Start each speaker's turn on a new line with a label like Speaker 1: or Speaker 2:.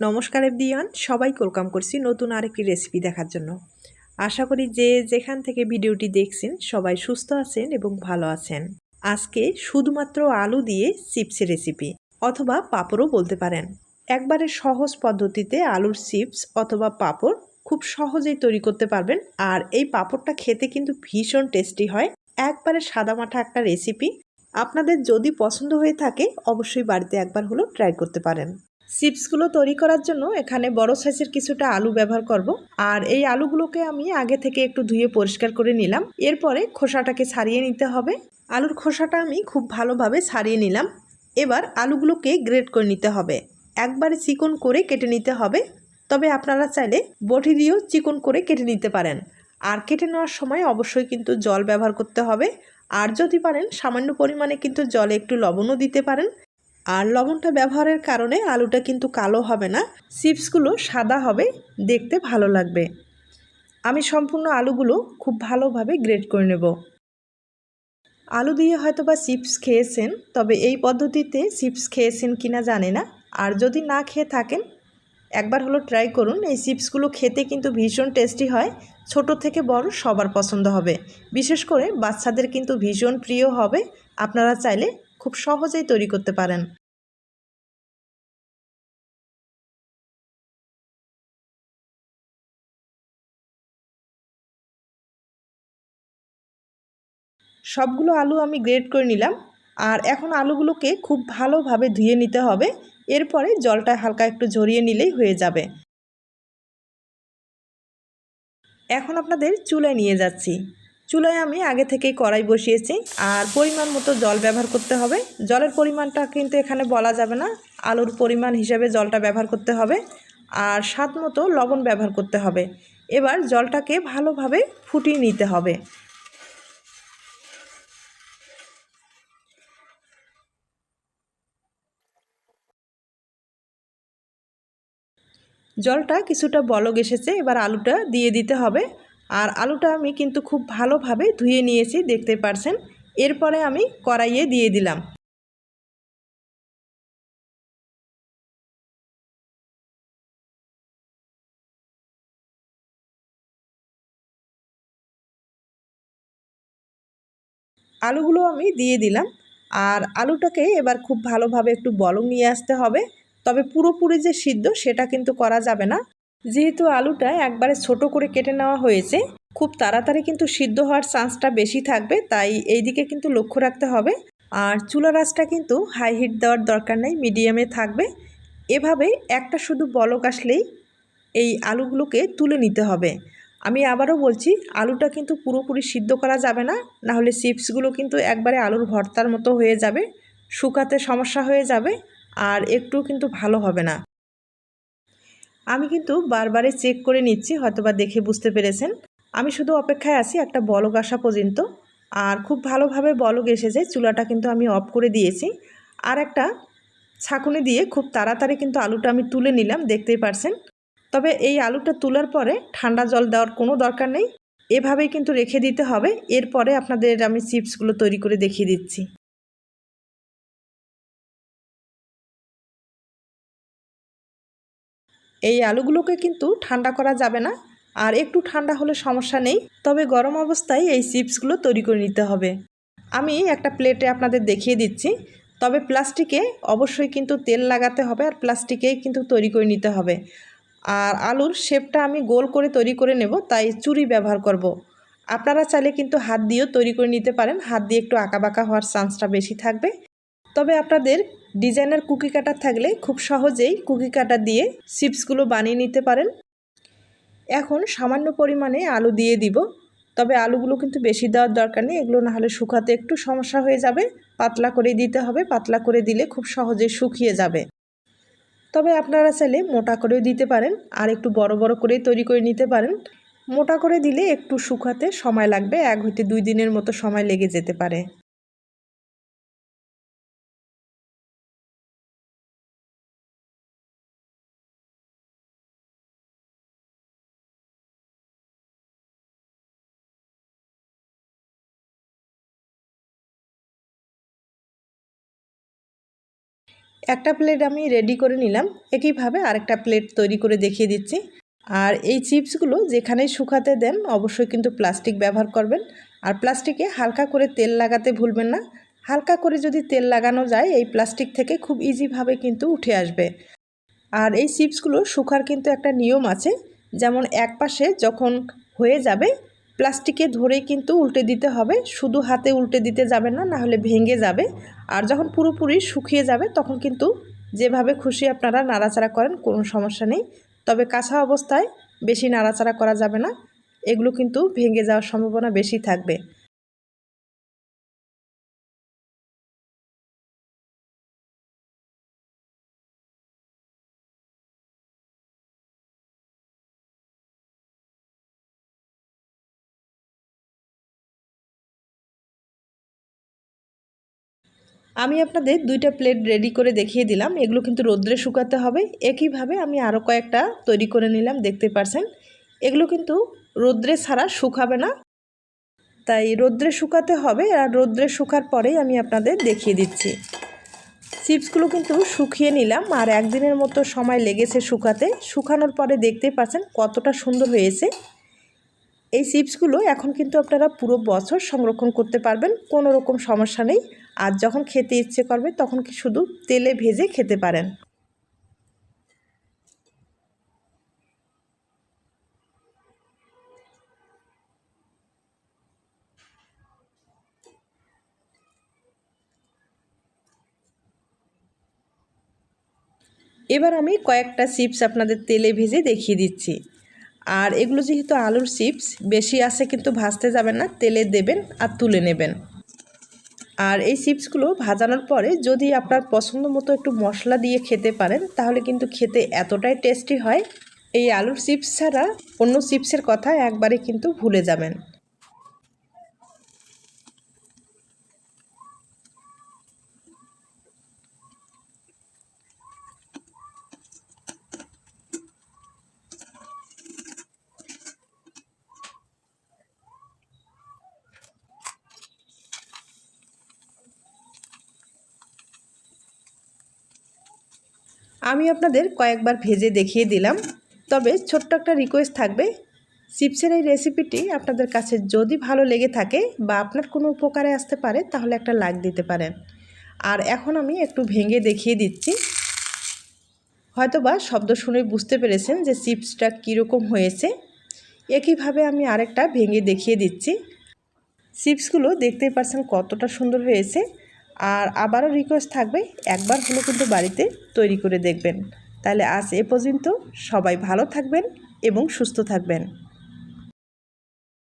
Speaker 1: নমস্কার এভরিওয়ান সবাই ওয়েলকাম করছি নতুন আরেকটি রেসিপি দেখার জন্য। আশা করি যে যেখান থেকে ভিডিওটি দেখছেন, সবাই সুস্থ আছেন এবং ভালো আছেন। আজকে শুধুমাত্র আলু দিয়ে চিপসের রেসিপি অথবা পাঁপড়ও বলতে পারেন। একবারে সহজ পদ্ধতিতে আলুর চিপস অথবা পাঁপড় খুব সহজেই তৈরি করতে পারবেন, আর এই পাঁপড়টা খেতে কিন্তু ভীষণ টেস্টি হয়। একবারে সাদামাঠা একটা রেসিপি আপনাদের যদি পছন্দ হয়ে থাকে, অবশ্যই বাড়িতে একবার হলেও ট্রাই করতে পারেন। চিপসগুলো তৈরি করার জন্য এখানে বড় সাইজের কিছুটা আলু ব্যবহার করব। আর এই আলুগুলোকে আমি আগে থেকে একটু ধুয়ে পরিষ্কার করে নিলাম। এরপরে খোসাটাকে ছাড়িয়ে নিতে হবে। আলুর খোসাটা আমি খুব ভালোভাবে ছাড়িয়ে নিলাম। এবার আলুগুলোকে গ্রেড করে নিতে হবে। একবারে চিকন করে কেটে নিতে হবে। তবে আপনারা চাইলে বটি দিয়েও চিকন করে কেটে নিতে পারেন। আর কেটে নেওয়ার সময় অবশ্যই কিন্তু জল ব্যবহার করতে হবে। আর যদি পারেন, সামান্য পরিমাণে কিন্তু জলে একটু লবণও দিতে পারেন। আর লবণটা ব্যবহারের কারণে আলুটা কিন্তু কালো হবে না। চিপসগুলো সাদা হবে, দেখতে ভালো লাগবে। আমি সম্পূর্ণ আলুগুলো খুব ভালোভাবে গ্রেড করে নেব। আলু দিয়ে হয়তো বা চিপস খেয়েছেন, তবে এই পদ্ধতিতে চিপস খেয়েছেন কিনা জানে না। আর যদি না খেয়ে থাকেন, একবার হলো ট্রাই করুন। এই চিপসগুলো খেতে কিন্তু ভীষণ টেস্টি হয়, ছোট থেকে বড় সবার পছন্দ হবে। বিশেষ করে বাচ্চাদের কিন্তু ভীষণ প্রিয় হবে। আপনারা চাইলে খুব সহজেই তৈরি করতে পারেন। সবগুলো আলু আমি গ্রেড করে নিলাম। আর এখন আলুগুলোকে খুব ভালোভাবে ধুয়ে নিতে হবে। এরপরে জলটা হালকা একটু ঝরিয়ে নিলেই হয়ে যাবে। এখন আপনাদের চুলায় নিয়ে যাচ্ছি। চুলায় আমি আগে থেকেই কড়াই বসিয়েছি আর পরিমাণ মতো জল ব্যবহার করতে হবে। জলের পরিমাণটা কিন্তু এখানে বলা যাবে না। আলুর পরিমাণ হিসাবে জলটা ব্যবহার করতে হবে আর স্বাদ মতো লবণ ব্যবহার করতে হবে। এবার জলটাকে ভালোভাবে ফুটিয়ে নিতে হবে। জলটা কিছুটা বলক এসেছে, এবার আলুটা দিয়ে দিতে হবে। আর আলুটা আমি কিন্তু খুব ভালোভাবে ধুয়ে নিয়েছি, দেখতে পারছেন। এরপরে আমি কড়াইয়ে দিয়ে দিলাম। আলুগুলো আমি দিয়ে দিলাম। আর আলুটাকে এবার খুব ভালোভাবে একটু বলক নিয়ে আসতে হবে। তবে পুরোপুরি যে সিদ্ধ, সেটা কিন্তু করা যাবে না। যেহেতু আলুটা একবারে ছোট করে কেটে নেওয়া হয়েছে, খুব তাড়াতাড়ি কিন্তু সিদ্ধ হওয়ার চান্সটা বেশি থাকবে, তাই এই দিকে কিন্তু লক্ষ্য রাখতে হবে। আর চুলা রাসটা কিন্তু হাই হিট দেওয়ার দরকার নেই মিডিয়ামে থাকবে। এভাবে একটা শুধু বলক আসলেই এই আলুগুলোকে তুলে নিতে হবে। আমি আবারও বলছি, আলুটা কিন্তু পুরোপুরি সিদ্ধ করা যাবে না, নাহলে চিপসগুলো কিন্তু একবারে আলুর ভর্তার মতো হয়ে যাবে, শুকাতে সমস্যা হয়ে যাবে, আর একটু কিন্তু ভালো হবে না। আমি কিন্তু বারবারে চেক করে নিচ্ছি, হয়তোবা দেখে বুঝতে পেরেছেন। আমি শুধু অপেক্ষায় আছি একটা বলক আসা পর্যন্ত। আর খুব ভালোভাবে বলক এসেছে, চুলাটা কিন্তু আমি অফ করে দিয়েছি। আর একটা ছাকুনি দিয়ে খুব তাড়াতাড়ি কিন্তু আলুটা আমি তুলে নিলাম, দেখতেই পারছেন। তবে এই আলুটা তোলার পরে ঠান্ডা জল দেওয়ার কোনো দরকার নেই। এভাবেই কিন্তু রেখে দিতে হবে। এরপরে আপনাদের আমি চিপসগুলো তৈরি করে দেখিয়ে দিচ্ছি। এই আলুগুলোকে কিন্তু ঠান্ডা করা যাবে না। আর একটু ঠান্ডা হলে সমস্যা নেই, তবে গরম অবস্থায় এই চিপসগুলো তৈরি করে নিতে হবে। আমি একটা প্লেটে আপনাদের দেখিয়ে দিচ্ছি। তবে প্লাস্টিকে অবশ্যই কিন্তু তেল লাগাতে হবে আর প্লাস্টিকেই কিন্তু তৈরি করে নিতে হবে। আর আলুর শেপটা আমি গোল করে তৈরি করে নেব, তাই চুরি ব্যবহার করব। আপনারা চাইলে কিন্তু হাত দিয়েও তৈরি করে নিতে পারেন। হাত দিয়ে একটু আঁকাবাঁকা হওয়ার চান্সটা বেশি থাকবে। তবে আপনাদের ডিজাইনার কুকি কাটার থাকলে খুব সহজেই কুকি কাটার দিয়ে চিপসগুলো বানিয়ে নিতে পারেন। এখন সামান্য পরিমাণে আলু দিয়ে দিব। তবে আলুগুলো কিন্তু বেশি দেওয়ার দরকার নেই, এগুলো নাহলে শুকাতে একটু সমস্যা হয়ে যাবে। পাতলা করে দিতে হবে, পাতলা করে দিলে খুব সহজে শুকিয়ে যাবে। তবে আপনারা চাইলে মোটা করেও দিতে পারেন, আর একটু বড় বড় করেই তৈরি করে নিতে পারেন। মোটা করে দিলে একটু শুকাতে সময় লাগবে, এক হইতে দুই দিনের মতো সময় লেগে যেতে পারে। একটা প্লেট আমি রেডি করে নিলাম। একইভাবে আরেকটা প্লেট তৈরি করে দেখিয়ে দিচ্ছি। আর এই চিপসগুলো যেখানেই শুকাতে দেন, অবশ্যই কিন্তু প্লাস্টিক ব্যবহার করবেন। আর প্লাস্টিকে হালকা করে তেল লাগাতে ভুলবেন না। হালকা করে যদি তেল লাগানো যায়, এই প্লাস্টিক থেকে খুব ইজিভাবে কিন্তু উঠে আসবে। আর এই চিপসগুলো শুকার কিন্তু একটা নিয়ম আছে। যেমন এক পাশে যখন হয়ে যাবে প্লাস্টিকে ধরে কিন্তু উল্টে দিতে হবে। শুধু হাতে উল্টে দিতে যাবে না, নাহলে ভেঙে যাবে। আর যখন পুরোপুরি শুকিয়ে যাবে, তখন কিন্তু যেভাবে খুশি আপনারা নাড়াচাড়া করেন, কোনো সমস্যা নেই। তবে কাঁচা অবস্থায় বেশি নাড়াচাড়া করা যাবে না। এগুলো কিন্তু ভেঙে যাওয়ার সম্ভাবনা বেশি থাকবে। আমি আপনাদের দুইটা প্লেট রেডি করে দেখিয়ে দিলাম। এগুলো কিন্তু রোদ্রে শুকাতে হবে। একইভাবে আমি আরও কয়েকটা তৈরি করে নিলাম, দেখতে পারছেন। এগুলো কিন্তু রোদ্রে ছাড়া শুকাবে না। তাই রোদ্রে শুকাতে হবে আর রোদ্রে শুকার পরেই আমি আপনাদের দেখিয়ে দিচ্ছি। চিপসগুলো কিন্তু শুকিয়ে নিলাম আর একদিনের মতো সময় লেগেছে শুকাতে। শুকানোর পরে দেখতে পাচ্ছেন কতটা সুন্দর হয়েছে। এই চিপসগুলো এখন কিন্তু আপনারা পুরো বছর সংরক্ষণ করতে পারবেন, কোনো রকম সমস্যা নেই। আর যখন খেতে ইচ্ছে করবে, তখন কি শুধু তেলে ভেজে খেতে পারেন। এবার আমি কয়েকটা চিপস আপনাদের তেলে ভেজে দেখিয়ে দিচ্ছি। আর এগুলো যেহেতু আলুর চিপস, বেশি আছে কিন্তু ভাজতে যাবেন না, তেলে দেবেন আর তুলে নেবেন। আর এই চিপসগুলো ভাজানোর পরে যদি আপনার পছন্দ মতো একটু মশলা দিয়ে খেতে পারেন, তাহলে কিন্তু খেতে এতটাই টেস্টি হয়। এই আলুর চিপস ছাড়া অন্য চিপসের কথা একবারে কিন্তু ভুলে যাবেন। আমি আপনাদের কয়েকবার ভেজে দেখিয়ে দিলাম। তবে ছোট্ট একটা রিকোয়েস্ট থাকবে। চিপসের এই রেসিপিটি আপনাদের কাছে যদি ভালো লেগে থাকে বা আপনার কোনো উপকারে আসতে পারে, তাহলে একটা লাইক দিতে পারেন। আর এখন আমি একটু ভেঙে দেখিয়ে দিচ্ছি। হয়তোবা শব্দ শুনে বুঝতে পেরেছেন যে চিপসটা কীরকম হয়েছে। একইভাবে আমি আরেকটা ভেঙে দেখিয়ে দিচ্ছি। চিপসগুলো দেখতেই পারছেন কতটা সুন্দর হয়েছে। আর আবারও রিকোয়েস্ট থাকবে, একবার হলো কিন্তু বাড়িতে তৈরি করে দেখবেন। তাহলে আজ এ পর্যন্ত সবাই ভালো থাকবেন এবং সুস্থ থাকবেন।